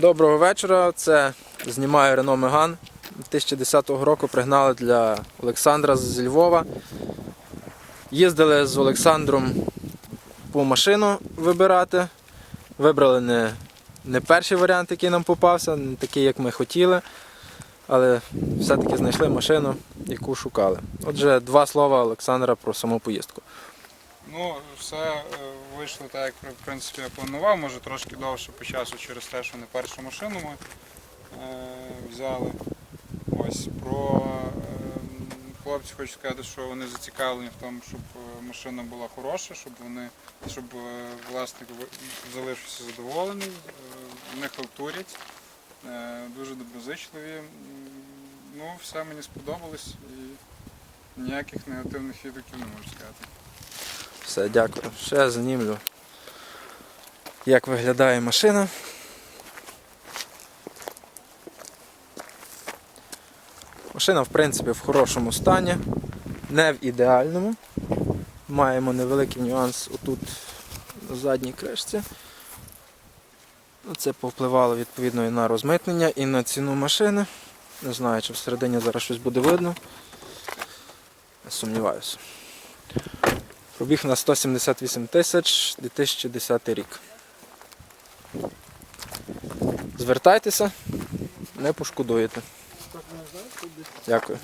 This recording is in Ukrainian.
Доброго вечора. Це знімаю Рено Меган. 2010 року пригнали для Олександра з Львова. Їздили з Олександром по машину вибирати. Вибрали не, не перший варіант, який нам попався, не такий, як ми хотіли. Але все-таки знайшли машину, яку шукали. Отже, два слова Олександра про саму поїздку. Ну, все е, вийшло так, як в принципі я планував, може трошки довше по часу через те, що не першу машину ми е, взяли. Ось про е, хлопці хочу сказати, що вони зацікавлені в тому, щоб е, машина була хороша, щоб вони, щоб власник залишився задоволений, е, вони халтурять, дуже доброзичливі. Ну, все мені сподобалось і ніяких негативних відгуків не можу сказати. Все, дякую. Ще знімлю, як виглядає машина. Машина, в принципі, в хорошому стані, не в ідеальному. Маємо невеликий нюанс отут на задній кришці. Це повпливало відповідно і на розмитнення, і на ціну машини. Не знаю, чи всередині зараз щось буде видно. Сумніваюся. Пробіг на 178 тисяч 2010 рік. Звертайтеся, не пошкодуєте. Дякую.